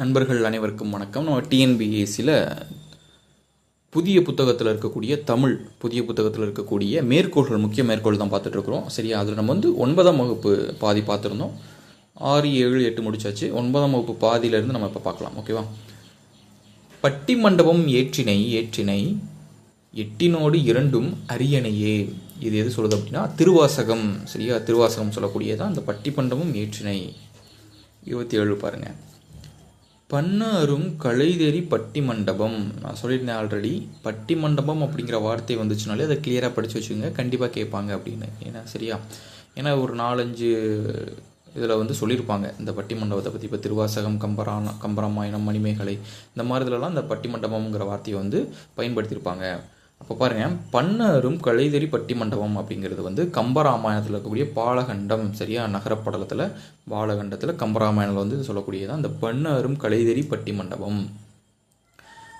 நண்பர்கள் அனைவருக்கும் வணக்கம். நம்ம டிஎன்பிஎஸ்சியில் புதிய புத்தகத்தில் இருக்கக்கூடிய தமிழ் புதிய புத்தகத்தில் இருக்கக்கூடிய மேற்கோள்கள் முக்கிய மேற்கோள் தான் பார்த்துட்ருக்குறோம் சரியா? அதில் நம்ம வந்து ஒன்பதாம் வகுப்பு பாதி பார்த்துருந்தோம். ஆறு ஏழு எட்டு முடிச்சாச்சு. ஒன்பதாம் வகுப்பு பாதியிலேருந்து நம்ம இப்போ பார்க்கலாம். ஓகேவா? பட்டி மண்டபம் ஏற்றினை ஏற்றினை எட்டினோடு இரண்டும் அரியணையே. இது எது சொல்லுது அப்படின்னா திருவாசகம். சரியா? திருவாசகம் சொல்லக்கூடியதான் அந்த பட்டி மண்டபம் ஏற்றினை. இருபத்தி ஏழு பாருங்கள் பன்னாரும் கலைதேறி பட்டி மண்டபம் நான் சொல்லியிருந்தேன் ஆல்ரெடி பட்டி மண்டபம் அப்படிங்கிற வார்த்தை வந்துச்சுனாலே அதை கிளியராக படித்து வச்சுக்கோங்க. கண்டிப்பாக கேட்பாங்க அப்படின்னு. ஏன்னா சரியா? ஏன்னா ஒரு நாலஞ்சு இதில் வந்து சொல்லியிருப்பாங்க. இந்த பட்டி மண்டபத்தை பற்றி இப்போ திருவாசகம் கம்பரான கம்பராமாயணம் மணிமேகலை இந்த மாதிரி இதிலலாம் இந்த பட்டி மண்டபம்ங்கிற வார்த்தையை வந்து பயன்படுத்தியிருப்பாங்க. அப்போ பாருங்கள் பன்னரும் கலைதெறி பட்டி மண்டபம் அப்படிங்கிறது வந்து கம்பராமாயணத்தில் இருக்கக்கூடிய பாலகண்டம் சரியா? நகரப்படலத்தில் பாலகண்டத்தில் கம்பராமாயணத்தில் வந்து இது சொல்லக்கூடியதான் அந்த பன்னரும் கலைதெறி பட்டி மண்டபம்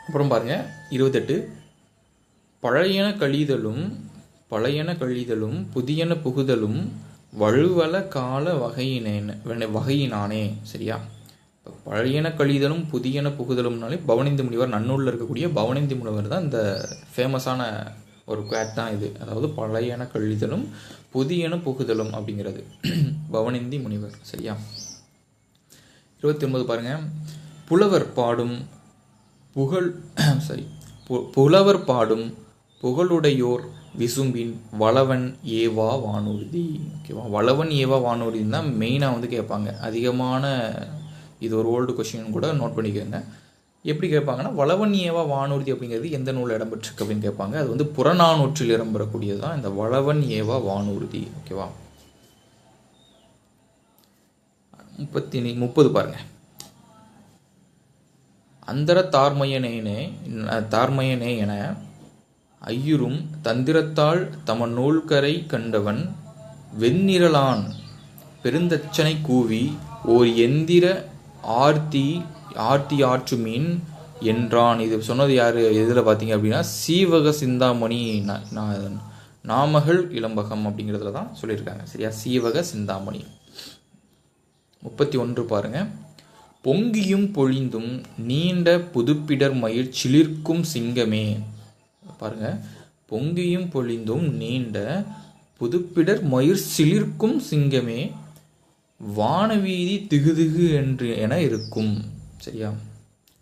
அப்புறம் பாருங்க இருபத்தெட்டு. பழையன கழிதலும் பழையன கழிதலும் புதியன புகுதலும் வழுவல கால வகையினேன் வகையினானே சரியா? இப்போ பழையன கழிதலும் புதியன புகுதலும்னாலே பவனிந்தி முனிவர் நன்னூலில் இருக்கக்கூடிய பவனிந்தி முனிவர் தான் இந்த ஃபேமஸான ஒரு குவாட் தான் இது. அதாவது பழையன கழிதலும் புதியன புகுதலும் அப்படிங்கிறது. பவனிந்தி முனிவர். சரியா? இருபத்தி ஒன்பது பாருங்க. புலவர் பாடும் புகழ் சரி பு- புலவர் பாடும் புகழுடையோர் விசும்பின் வளவன் ஏவா வானூர்தி. ஓகேவா வளவன் ஏவா வானூர்தின்னு தான் மெயினாக வந்து கேட்பாங்க. அதிகமான இது ஒரு ஓல்டு கொஷின் கூட நோட் பண்ணிக்கோங்க. எப்படி கேட்பாங்கன்னா வளவன் ஏவா வானூர்தி அப்படிங்கிறது எந்த நூலில் இடம்பெற்றிருக்கு அப்படின்னு கேட்பாங்க. அது வந்து புறநானூற்றில் இடம்பெறக்கூடியது தான் இந்த வளவன் ஏவா வானூர்தி ஓகேவா முப்பத்தி முப்பது பாருங்க. அந்தர தார்மையனேனே தார்மையனே என ஐயுறும் தந்திரத்தால் தம நூல்கரை கண்டவன் வெண்ணிரலான் பெருந்தச்சனை கூவி ஓர் எந்திர ஆர்த்தி ஆர்த்தி ஆற்றுமீன் என்றான். இது சொன்னது யார்? எதில் பார்த்தீங்க அப்படின்னா சீவக சிந்தாமணி நாமகள் இளம்பகம் அப்படிங்கிறதுல தான் சொல்லியிருக்காங்க. சரியா? சீவக சிந்தாமணி. முப்பத்தி ஒன்று பாருங்க. பொங்கியும் பொழிந்தும் நீண்ட புதுப்பிடர் மயிர் சிலிர்க்கும் சிங்கமே. பாருங்க. பொங்கியும் பொழிந்தும் நீண்ட புதுப்பிடர் மயிர் சிலிர்க்கும் சிங்கமே. வானவீதி திகுதிகு என்று என இருக்கும். சரியா?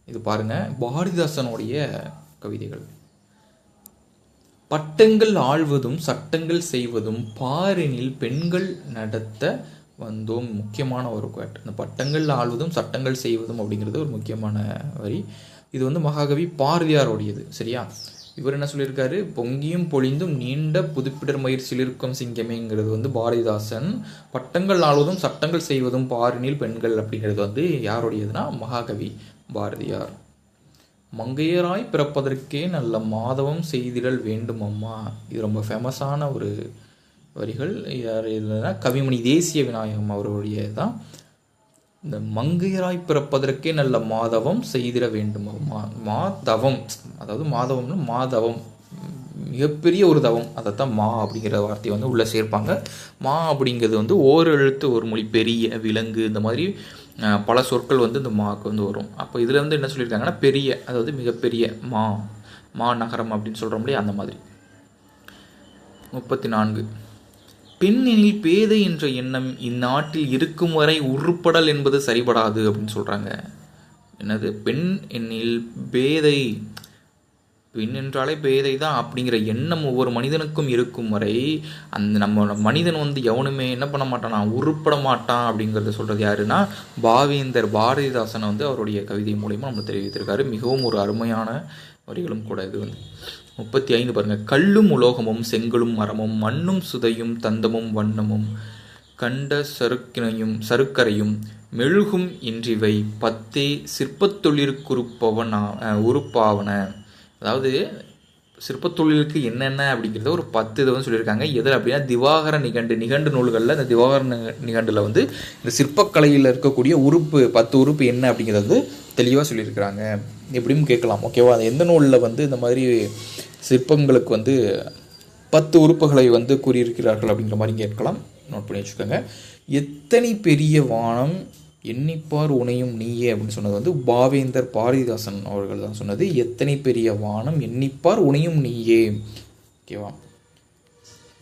இது பாருங்க பாரதிதாசனுடைய கவிதைகள். பட்டங்கள் ஆழ்வதும் சட்டங்கள் செய்வதும் பாரினில் பெண்கள் நடத்த வந்தோம். முக்கியமான ஒரு குவாட் இந்த பட்டங்கள் ஆழ்வதும் சட்டங்கள் செய்வதும் அப்படிங்கிறது ஒரு முக்கியமான வரி. இது வந்து மகாகவி பாரதியாரோடையது. சரியா? இவர் என்ன சொல்லியிருக்காரு? பொங்கியும் பொழிந்தும் நீண்ட புதுப்பிடர் முயற்சியில் இருக்கும் சிங்கமேங்கிறது வந்து பாரதிதாசன். பட்டங்கள் ஆளுவதும் சட்டங்கள் செய்வதும் பாரினில் பெண்கள் அப்படிங்கிறது வந்து யாருடையதுன்னா மகாகவி பாரதியார். மங்கையராய் பிறப்பதற்கே நல்ல மாதவம் செய்திடல் வேண்டும் அம்மா. இது ரொம்ப ஃபேமஸான ஒரு வரிகள். யார் இல்லைன்னா கவிமணி தேசிய விநாயகம் அவர்களுடைய தான் இந்த மங்கையராய் பிறப்பதற்கே நல்ல மாதவம் செய்திட வேண்டும். மாதவம். அதாவது மாதவம்னா மாதவம். மிகப்பெரிய ஒரு தவம். அதைத்தான் மா அப்படிங்கிற வார்த்தையை வந்து உள்ளே சேர்ப்பாங்க. மா அப்படிங்கிறது வந்து ஓர் எழுத்து ஒரு மொழி பெரிய விலங்கு இந்த மாதிரி பல சொற்கள் வந்து இந்த மாக்கு வந்து வரும். அப்போ இதில் வந்து என்ன சொல்லியிருக்காங்கன்னா பெரிய அதாவது மிகப்பெரிய மா மா நகரம் அப்படின்னு சொல்கிறோம் இல்லையா அந்த மாதிரி. முப்பத்தி நான்கு. பெண்ணெனில் பேதை என்ற எண்ணம் இந்நாட்டில் இருக்கும் வரை உருப்படல் என்பது சரிபடாது அப்படின்னு சொல்கிறாங்க என்னது? பெண் எண்ணில் பேதை பெண் என்றாலே பேதை தான் அப்படிங்கிற எண்ணம் ஒவ்வொரு மனிதனுக்கும் இருக்கும் வரை அந்த நம்ம மனிதன் வந்து எவனுமே என்ன பண்ண மாட்டானா? உருப்பட மாட்டான் அப்படிங்கிறத சொல்கிறது யாருன்னா பாவேந்தர் பாரதிதாசன் வந்து அவருடைய கவிதை மூலிமா நம்ம தெரிவித்திருக்காரு. மிகவும் ஒரு அருமையான வரிகளும் கூட இது வந்து. முப்பத்தி ஐந்து பாருங்க. கல்லும் உலோகமும் செங்கலும் மரமும் மண்ணும் சுதையும் தந்தமும் வண்ணமும் கண்ட சருக்கினையும் சருக்கரையும் மெழுகும் இன்றிவை பத்தே சிற்பத்தொழிற்குறுப்பவனா உறுப்பாவன. அதாவது சிற்பத்தொழிலுக்கு என்னென்ன அப்படிங்கிறத ஒரு பத்து இதை வந்து சொல்லியிருக்காங்க. எதில் அப்படின்னா திவாகர நிகண்டு நிகண்டு நூல்களில் இந்த திவாகர நிகண்டில் வந்து இந்த சிற்பக்கலையில் இருக்கக்கூடிய உறுப்பு பத்து உறுப்பு என்ன அப்படிங்கிறது தெளிவாக சொல்லியிருக்கிறாங்க. எப்படியும் கேட்கலாம். ஓகேவா? அது எந்த நூலில் வந்து இந்த மாதிரி சிற்பங்களுக்கு வந்து பத்து உறுப்புகளை வந்து கூறியிருக்கிறார்கள் அப்படிங்கிற மாதிரி கேட்கலாம். நோட் பண்ணி வச்சுக்கோங்க. எத்தனை பெரிய வானம் எண்ணிப்பார் உனையும் நீயே அப்படின்னு சொன்னது வந்து பாவேந்தர் பாரதிதாசன் அவர்கள் தான் சொன்னது. எத்தனை பெரிய வானம் எண்ணிப்பார் உனையும் நீயே. ஓகேவா?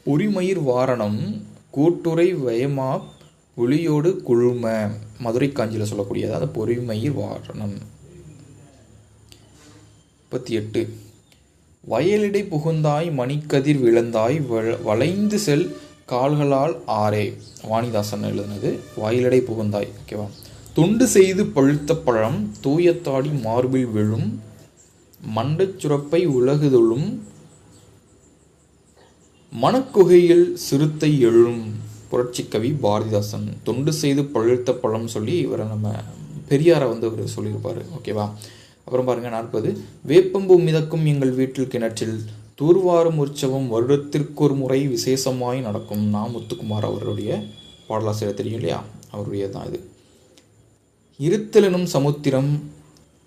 உரிமயிர் வாரணம் கூட்டுரை வயமா ஒளியோடு குழும. மதுரை காஞ்சியில் சொல்லக்கூடியது அந்த பொறுமையில் வாரணம். முப்பத்தி எட்டு வயலிடை புகுந்தாய் மணிக்கதிர் விழுந்தாய் வள- வளைந்து செல் கால்களால் ஆரே வாணிதாசன் எழுதுனது வயலிடை புகுந்தாய். ஓகேவா தொண்டு செய்து பழுத்த பழம் தூயத்தாடி மார்பில் விழும் மண்டச் சுரப்பை உலகுதொழும் மணக்குகையில் சிறுத்தை எழும். புரட்சிக்கவி பாரதிதாசன். தொண்டு செய்து பழுத்த பழம் சொல்லி இவரை நம்ம பெரியாரை வந்து அவர் சொல்லியிருப்பார். ஓகேவா அப்புறம் பாருங்க நாற்பது. வேப்பம்பூ மிதக்கும் எங்கள் வீட்டில் கிணற்றில். தூர்வாரும் உற்சவம் வருடத்திற்கு ஒரு முறை விசேஷமாய் நடக்கும். நா முத்துக்குமார் அவருடைய பாடலாசிரியர் தெரியும் இல்லையா? அவருடைய தான் இது. இருத்தலனும் சமுத்திரம்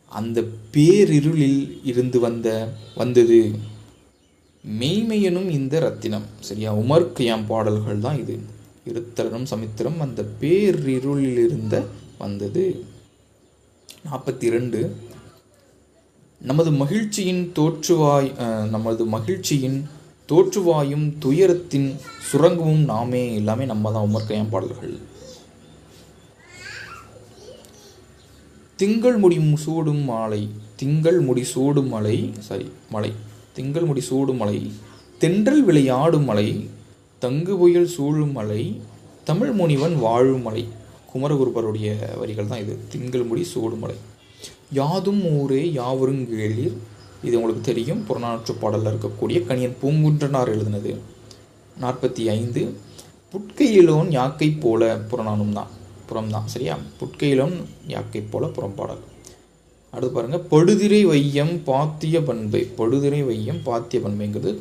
அந்த பேரிருளில் இருந்து வந்த வந்தது. மெய்மையனும் இந்த ரத்தினம். சரியா? உமர் கயாம் பாடல்கள் தான் இது. இருத்தலனும் சமுத்திரம் அந்த பேரிருளிலிருந்த வந்தது. நாற்பத்தி ரெண்டு நமது மகிழ்ச்சியின் தோற்றுவாய் நமது மகிழ்ச்சியின் தோற்றுவாயும் துயரத்தின் சுரங்கமும் நாமே எல்லாமே நம்ம தான் உமர் பாடல்கள். திங்கள் முடி சூடும் மாலை திங்கள் முடி சூடும் மலை சாரி மலை திங்கள் முடி சூடும் மலை தென்றல் விளையாடும் மலை தங்கு புயல் சூழும் மலை தமிழ் முனிவன் வாழும் மலை. குமரகுருபருடைய வரிகள் தான் இது. திங்கள் முடி சூடும் மலை. யாதும் ஊரே யாவரும் கேளீர். இது உங்களுக்கு தெரியும். புறநானூற்று பாடலில் இருக்கக்கூடிய கணியன் பூங்குன்றனார் எழுதினது. நாற்பத்தி ஐந்து புட்கையிலோன் யாக்கை போல புறநானும் தான். புறம் தான் சரியா? புட்கையிலோன் யாக்கை போல புறம்பாடல் அடுத்து பாருங்கள் படுதிரை வையம் பாத்திய பண்பை. படுதிரை வையம் பாத்திய பண்பைங்கிறது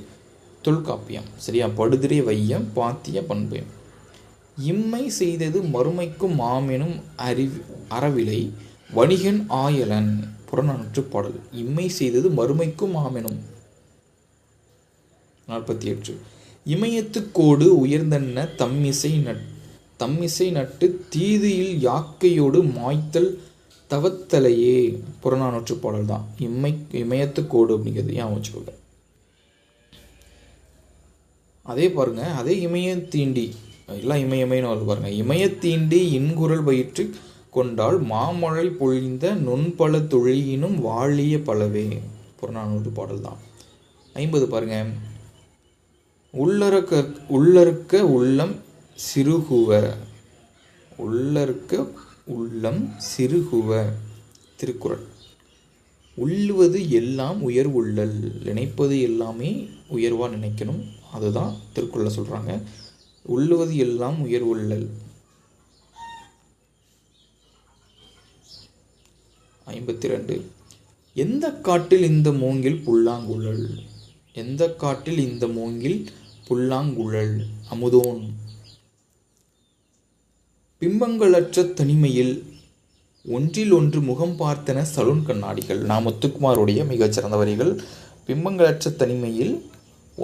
தொல்காப்பியம். சரியா? படுதிரை வையம் பாத்திய பண்பை இம்மை செய்தது மறுமைக்கும் மாமெனும் அறிவி அறவிலை வணிகன் ஆயலன் புறநானூற்று பாடல். இம்மை செய்தது மறுமைக்கும் மாமெனும் நாற்பத்தி எட்டு இமயத்துக்கோடு உயர்ந்தன்ன தம்மிசை நட் தம்மிசை நட்டு தீதியில் யாக்கையோடு மாய்த்தல் தவத்தலையே. புறநானூற்று பாடல் தான் இம்மை இமயத்துக்கோடு அப்படிங்கிறது ஏன் வச்சுக்கோங்க. அதே பாருங்கள் அதே இமயத்தீண்டி தீண்டி. எல்லாம் இமயமைன்னு வருது பாருங்கள் இமயத்தீண்டி இன்குரல் பயிற்று கொண்டால் மாமழை பொழிந்த நுண்பல தொழிலினும் வாழிய பலவே. புறநானூறு பாடல் தான். ஐம்பது பாருங்க. உள்ளறக்க உள்ளறுக்க உள்ளம் சிறுகுவ. உள்ளறுக்க உள்ளம் சிறுகுவ. திருக்குறள். உள்ளுவது எல்லாம் உயர்வுள்ளல் நினைப்பது எல்லாமே உயர்வாக நினைக்கணும். அதுதான் திருக்குறளை சொல்கிறாங்க உள்ளுவது எல்லாம் உயர்வுள்ளல் ஐம்பத்தி ரெண்டு எந்த காட்டில் இந்த மூங்கில் புல்லாங்குழல்? எந்த காட்டில் இந்த மூங்கில் புல்லாங்குழல்? அமுதோன். பிம்பங்களற்ற தனிமையில் ஒன்றில் ஒன்று முகம் பார்த்தன சலூன் கண்ணாடிகள். நான் முத்துக்குமாருடைய மிகச்சிறந்த வரிகள் பிம்பங்களற்ற தனிமையில்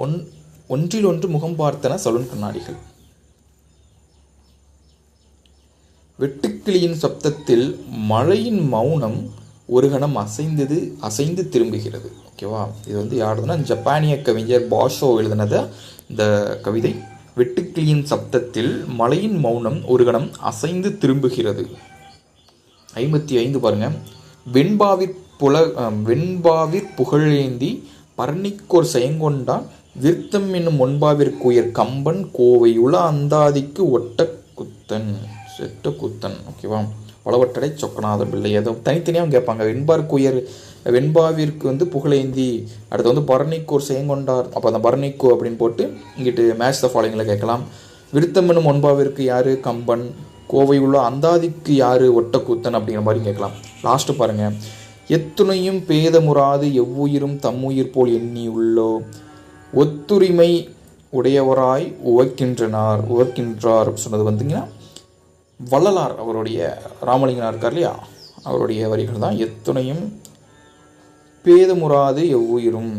ஒன் ஒன்றில் ஒன்று முகம் பார்த்தன சலூன் கண்ணாடிகள். வெட்டுக்கிளியின் சப்தத்தில் மழையின் மௌனம் ஒரு கணம் அசைந்தது அசைந்து திரும்புகிறது. ஓகேவா இது வந்து யாருதுன்னா ஜப்பானிய கவிஞர் பாஷோ எழுதினத இந்த கவிதை. வெட்டுக்கிளியின் சப்தத்தில் மழையின் மௌனம் ஒரு கணம் அசைந்து திரும்புகிறது. ஐம்பத்தி ஐந்து பாருங்க. வெண்பாவிற் புல வெண்பாவிற் புகழேந்தி பரணிக்கோர் செயங்கொண்டான் விருத்தம் என்னும் ஒன்பாவிற்குயர் கம்பன் கோவையுள அந்தாதிக்கு ஒட்ட குத்தன். செட்ட குத்தன் ஓகேவா பலவற்றடை சொக்கநாதன் பிள்ளை. ஏதோ தனித்தனியாக கேட்பாங்க. வெண்பார்க்குயர் வெண்பாவிற்கு வந்து புகழேந்தி அடுத்து வந்து பரணிக்கோர் செயங்கொண்டார். அப்போ அந்த பரணிக்கோ அப்படின்னு போட்டு இங்கிட்டு மேட்ச் த ஃபாலோயிங்கில் கேட்கலாம். விருத்தம் என்னும் ஒன்பாவிற்கு யார்? கம்பன். கோவை உள்ள அந்தாதிக்கு யார் ஒட்டக்கூத்தன் அப்படிங்கிற மாதிரி கேட்கலாம். லாஸ்ட்டு பாருங்க. எத்துணையும் பேதமுறாது எவ்வுயிரும் தம்முயிர் போல் எண்ணி உள்ளோ. ஒத்துரிமை உடையவராய் உவக்கின்றனார் உவக்கின்றார் அப்படி சொன்னது வந்துங்கன்னா வள்ளலார் அவருடைய ராமலிங்கனார் இருக்கார் இல்லையா? அவருடைய வரிகள் தான் எத்துணையும் பேதமுறாது எவ்வுயிரும்.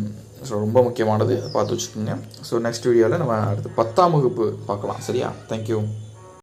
ஸோ ரொம்ப முக்கியமானது. அதை பார்த்து வச்சுக்கோங்க. ஸோ நெக்ஸ்ட் வீடியோவில் நம்ம அடுத்து பத்தாம் வகுப்பு பார்க்கலாம். சரியா? தேங்க்யூ